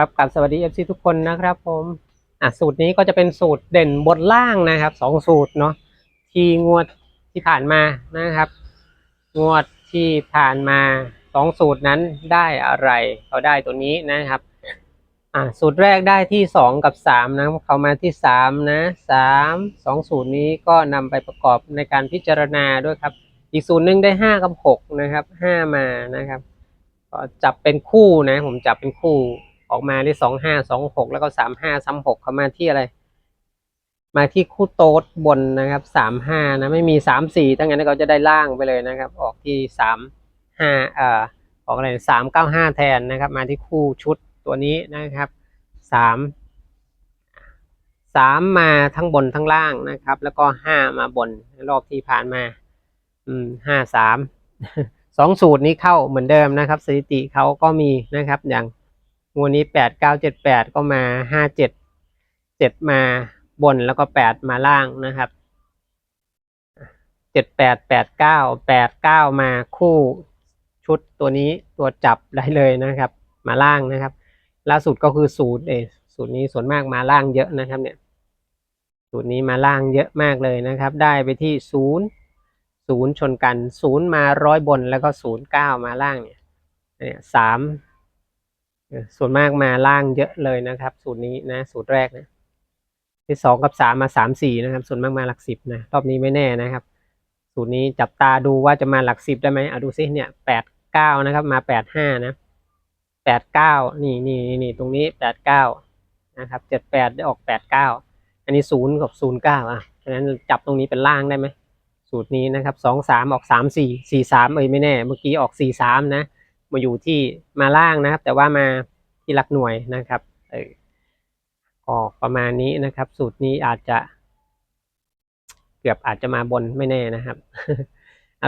ครับกับสวัสดีเอฟซีทุกคนนะครับผมอะสูตรนี้ก็จะเป็นสูตรเด่นบนล่างนะครับสองสูตรเนาะที่งวดที่ผ่านมานะครับ งวดที่ผ่านมาสองสูตรนั้นได้อะไรเขาได้ตัวนี้นะครับอะสูตรแรกได้ที่สองกับสามนะเขามาที่สามนะสามสองสูตรนี้ก็นำไปประกอบในการพิจารณาด้วยครับ อีกสูตรหนึ่งได้ห้ากับหกนะครับห้ามานะครับก็จับเป็นคู่นะผมจับเป็นคู่ ออกมาได้สองห้าสองหกแล้วก็สามห้าสามหกเขามาที่อะไร มาที่คู่โต๊ดบนนะครับสามห้านะไม่มีสามสี่ทั้งนั้นก็จะได้ล่างไปเลยนะครับ ออกที่สามห้าเอ่อออกอะไรสามเก้าห้าแทนนะครับ มาที่คู่ชุดตัวนี้นะครับสามสามมาทั้งบนทั้งล่างนะครับ แล้วก็ห้ามาบนรอบที่ผ่านมา อืมห้าสามสองสูตรนี้เข้าเหมือนเดิมนะครับ สถิติเขาก็มีนะครับ อย่าง งวดนี้แปดเก้าเจ็ดแปดก็มาห้าเจ็ดเจ็ดมาบนแล้วก็แปดมาล่างนะครับเจ็ดแปดแปดเก้าแปดเก้ามาคู่ชุดตัวนี้ตัวจับได้เลยนะครับ มาล่างนะครับ ล่าสุดก็คือสูตรเออสูตรนี้ส่วนมากมาล่างเยอะนะครับเนี่ยสูตรนี้มาล่างเยอะมากเลยนะครับ ได้ไปที่ศูนย์ศูนย์ชนกันศูนย์มาร้อยบนแล้วก็ศูนย์เก้ามาล่างเนี่ยสาม ส่วนมากมาล่างเยอะเลยนะครับ สูตรนี้นะ สูตรแรกนะ ที่สองกับสามมาสามสี่นะครับ ส่วนมากมาหลักสิบนะ รอบนี้ไม่แน่นะครับ สูตรนี้จับตาดูว่าจะมาหลักสิบได้ไหมเอาดูซิเนี่ยแปดเก้านะครับ มาแปดห้านะแปดเก้านี่นี่นี่นี่ตรงนี้แปดเก้านะครับเจ็ดแปดได้ออกแปดเก้าอันนี้ศูนย์กับศูนย์เก้าอะฉะนั้นจับตรงนี้เป็นล่างได้ไหมสูตรนี้นะครับสองสามออกสามสี่สี่สามเอ้ยไม่แน่ เมื่อกี้ออกสี่สามนะ มาอยู่ที่มาล่างนะครับ แต่ว่ามาที่หลักหน่วยนะครับเออออกประมาณนี้นะครับ สูตรนี้อาจจะ เกือบอาจจะมาบนไม่แน่นะครับ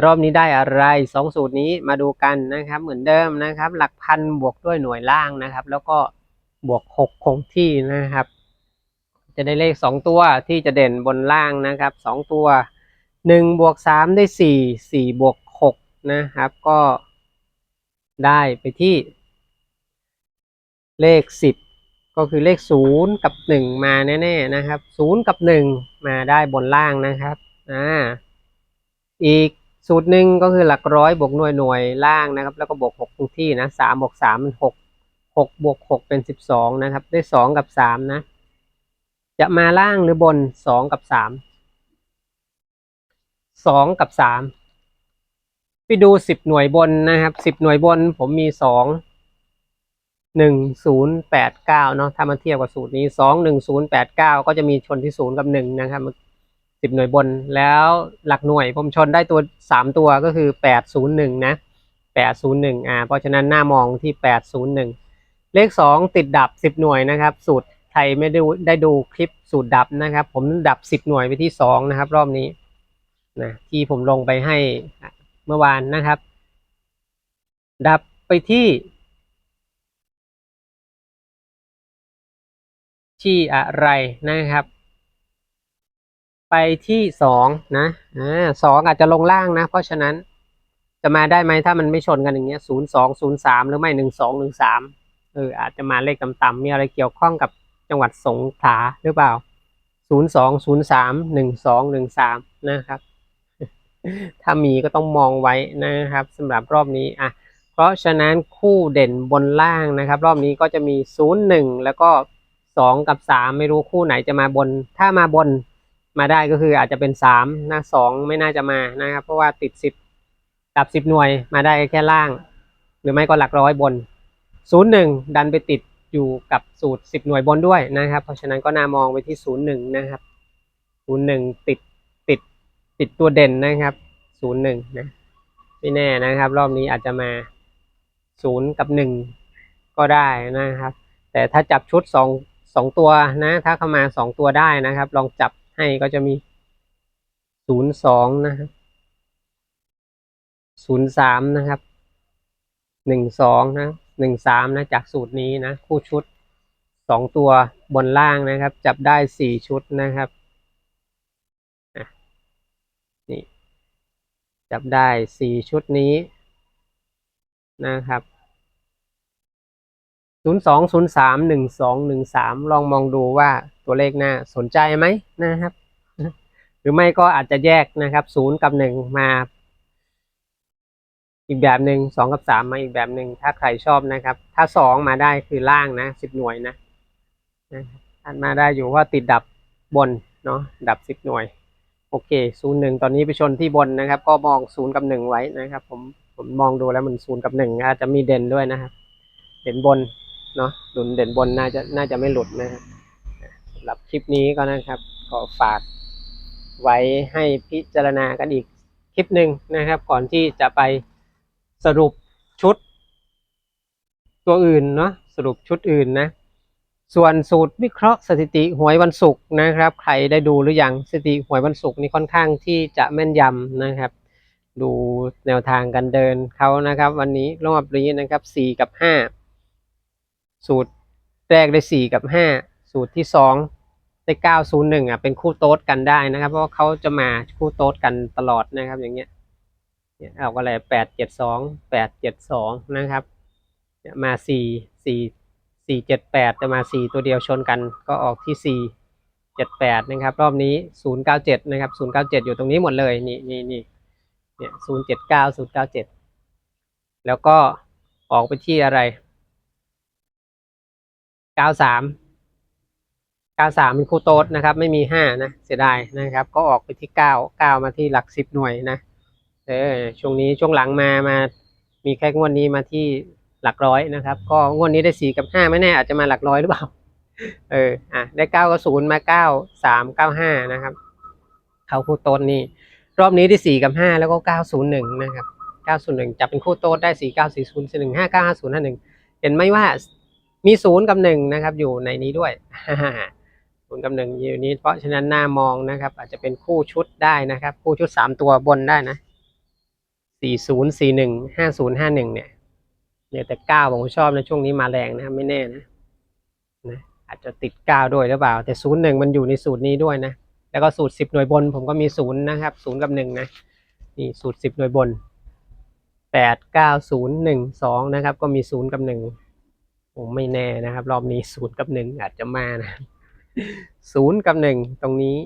รอบนี้ได้อะไรสองสูตรนี้มาดูกันนะครับ เหมือนเดิมนะครับ หลักพันบวกด้วยหน่วยล่างนะครับ แล้วก็บวกหกคงที่นะครับ จะได้เลขสองตัวที่จะเด่นบนล่างนะครับสองตัวหนึ่งบวกสามได้สี่สี่บวกหกนะครับ ก็ ได้ไปที่ เลขสิบก็คือเลขศูนย์กับหนึ่งมาแน่ๆนะครับศูนย์กับหนึ่งมาได้บนล่างนะครับอ่าอีกสูตรหนึ่งก็คือหลักร้อยบวกหน่วยหน่วยล่างนะครับ แล้วก็บวกหกทุกที่นะสามบวกสามเป็นหกหกบวกหกเป็นสิบสองนะครับ ได้สองกับสามนะ จะมาล่างหรือบนสองกับสามสองกับสาม ไปดูสิบหน่วยบนนะครับสิบหน่วยบนผมมีสองหนึ่งศูนย์แปดเก้าเนาะถ้ามาเทียบกับสูตรนี้สองหนึ่งศูนย์แปดเก้าก็จะมีชนที่ศูนย์กับหนึ่งนะครับสิบหน่วยบนแล้วหลักหน่วยผมชนได้ตัวสามตัวก็คือแปดศูนย์หนึ่งนะแปดศูนย์หนึ่งอ่าเพราะฉะนั้นหน้ามองที่แปดศูนย์หนึ่งเลขสองติดดับสิบหน่วยนะครับ สูตรใครไม่ได้ได้ดูคลิปสูตรดับนะครับ ผมดับสิบหน่วยไปที่สองนะครับ รอบนี้นะที่ผมลงไปให้ เมื่อวานนะครับ ดับไปที่ ที่อะไรนะครับ ไปที่สองนะอ่าสองอาจจะลงล่างนะ เพราะฉะนั้นจะมาได้ไหมถ้ามันไม่ชนกันอย่างเงี้ยศูนย์สองศูนย์สามหรือไม่หนึ่งสองหนึ่งสามเอออาจจะมาเลขต่ำๆมีอะไรเกี่ยวข้องกับจังหวัดสงขลาหรือเปล่าศูนย์สองศูนย์สามหนึ่งสองหนึ่งสามนะครับ ถ้ามีก็ต้องมองไว้นะครับสำหรับรอบนี้อะเพราะฉะนั้นคู่เด่นบนล่างนะครับ รอบนี้ก็จะมีศูนย์หนึ่งแล้วก็สองกับสามไม่รู้คู่ไหนจะมาบน ถ้ามาบนมาได้ก็คืออาจจะเป็นสามนะสองไม่น่าจะมานะครับ เพราะว่าติดสิบดับสิบหน่วยมาได้แค่ล่าง หรือไม่ก็หลักร้อยบนศูนย์หนึ่งดันไปติดอยู่กับสูตรสิบหน่วยบนด้วยนะครับ เพราะฉะนั้นก็น่ามองไปที่ศูนย์หนึ่งนะครับศูนย์หนึ่งติด ติดติดตัวเด่นนะครับศูนย์หนึ่งนะไม่แน่นะครับ รอบนี้อาจจะมาศูนย์กับหนึ่งก็ได้นะครับ แต่ถ้าจับชุดสองสองตัวนะ ถ้าเข้ามาสองตัวได้นะครับ ลองจับให้ก็จะมีศูนย์สองนะครับศูนย์สามนะครับหนึ่งสองนะหนึ่งสามนะจากสูตรนี้นะ คู่ชุดสองตัวบนล่างนะครับ จับได้สี่ชุดนะครับ นี่จับได้สี่ชุดนี้นะครับศูนย์สองศูนย์สามหนึ่งสองหนึ่งสามลองมองดูว่าตัวเลขหน่าสนใจไหมนะครับ หรือไม่ก็อาจจะแยกนะครับศูนย์กับหนึ่งมาอีกแบบหนึ่งสองกับสามมาอีกแบบหนึ่งถ้าใครชอบนะครับ ถ้าสองมาได้คือล่างนะสิบหน่วยนะนะอันมาได้อยู่ว่าติดดับบนเนาะดับสิบหน่วย โอเคศูนย์หนึ่งตอนนี้ไปชนที่บนนะครับ ก็มองศูนย์กับหนึ่งไว้นะครับ ผมผมมองดูแล้วมันศูนย์กับหนึ่งอาจจะมีเด่นด้วยนะครับ เด่นบนเนาะหลุนเด่นบนน่าจะน่าจะไม่หลุดนะครับสำหรับคลิปนี้ก็นะครับก็ฝากไว้ให้พิจารณากันอีกคลิปหนึ่งนะครับ ก่อนที่จะไปสรุปชุด ตัวอื่นเนาะสรุปชุดอื่นนะ ส่วนสูตรวิเคราะห์สถิติหวยวันศุกร์นะครับ ใครได้ดูหรือยังสถิติหวยวันศุกร์นี่ค่อนข้างที่จะแม่นยำนะครับ ดูแนวทางการเดินเขานะครับ วันนี้รอบนี้นะครับสี่กับห้าสูตรแรกได้สี่กับห้าสูตรที่สองได้เก้าศูนย์หนึ่งอะเป็นคู่โต๊ดกันได้นะครับ เพราะเขาจะมาคู่โต๊ดกันตลอดนะครับอย่างเงี้ยเอาก็เลยแปดเจ็ดสองแปดเจ็ดสองนะครับมาสี่สี่ สี่เจ็ดแปดจะมาสี่ตัวเดียวชนกันก็ออกที่สี่เจ็ดแปดนะครับ รอบนี้ศูนย์เก้าเจ็ดนะครับศูนย์เก้าเจ็ดอยู่ตรงนี้หมดเลยนี่นี่นี่เนี่ยศูนย์เจ็ดเก้าศูนย์เก้าเจ็ดแล้วก็ออกไปที่อะไรเก้าสามเก้าสามเป็นคู่โต๊ดนะครับ ไม่มีห้านะเสียดายนะครับ ก็ออกไปที่เก้าเก้ามาที่หลักสิบหน่วยนะเออช่วงนี้ช่วงหลังมามามีแค่งวดนี้มาที่ หลักร้อยนะครับ ก็งวดนี้ได้สี่กับห้าไม่แน่อาจจะมาหลักร้อยหรือเปล่า เออ อะ ได้เก้ากับศูนย์มาเก้าสามเก้าห้านะครับ เขาคู่โต๊ดนี่รอบนี้ได้สี่กับห้าแล้วก็เก้าศูนย์หนึ่งนะครับเก้าศูนย์หนึ่งจับเป็นคู่โต๊ดได้สี่เก้าสี่ศูนย์สี่หนึ่งห้าเก้าห้าศูนย์ห้าหนึ่งเห็นไหมว่ามีศูนย์กับหนึ่งนะครับ อยู่ในนี้ด้วยศูนย์กับหนึ่งอยู่นี้ เพราะฉะนั้นหน้ามองนะครับ อาจจะเป็นคู่ชุดได้นะครับ คู่ชุดสามตัวบนได้นะสี่ศูนย์สี่หนึ่งห้าศูนย์ห้าหนึ่งเนี่ย เนี่ยแต่เก้าผมชอบนะช่วงนี้มาแรงนะครับไม่แน่นะนะอาจจะติดเก้าด้วยหรือเปล่า แต่ศูนย์หนึ่งมันอยู่ในสูตรนี้ด้วยนะ แล้วก็สูตรสิบหน่วยบน ผมก็มีศูนย์นะครับศูนย์กับหนึ่งนะนี่สูตรสิบหน่วยบนแปดเก้าศูนย์หนึ่งสองนะครับ ก็มีศูนย์กับหนึ่งผมไม่แน่นะครับ รอบนี้ศูนย์กับหนึ่งอาจจะมานะศูนย์กับหนึ่งตรงนี้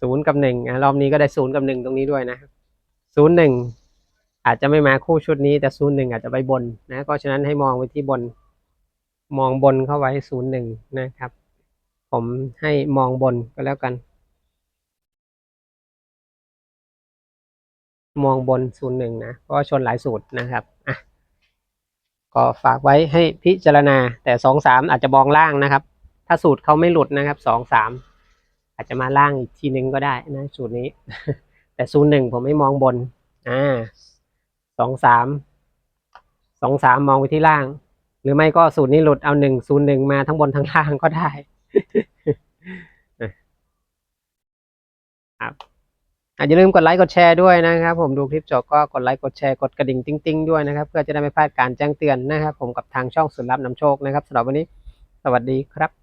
ศูนย์กับหนึ่งอะรอบนี้ก็ได้ศูนย์กับหนึ่งตรงนี้ด้วยนะครับศูนย์หนึ่ง อาจจะไม่มาคู่ชุดนี้แต่ศูนย์หนึ่งอาจจะไปบนนะเพราะฉะนั้นให้มองไปที่บน มองบนเข้าไว้ศูนย์หนึ่งนะครับ ผมให้มองบนก็แล้วกัน มองบนศูนย์หนึ่งนะเพราะชนหลายสูตรนะครับอะก็ฝากไว้ให้พิจารณาแต่สองสามอาจจะมองล่างนะครับ ถ้าสูตรเขาไม่หลุดนะครับสองสามอาจจะมาล่างอีกทีนึงก็ได้นะสูตรนี้ แต่ศูนย์หนึ่งผมไม่มองบนอ่า สองสามสองสามมองไปที่ล่าง หรือไม่ก็สูตรนี้หลุดเอาหนึ่งศูนย์หนึ่งมาทั้งบนทั้งล่างก็ได้ครับอาอย่าลืมกดไลค์กดแชร์ด้วยนะครับ ผมดูคลิปจบก็กดไลค์กดแชร์กดกระดิ่งติ๊งๆด้วยนะครับ เพื่อจะได้ไม่พลาดการแจ้งเตือนนะครับ ผมกับทางช่องสุดลับนำโชคนะครับสำหรับวันนี้ สวัสดีครับ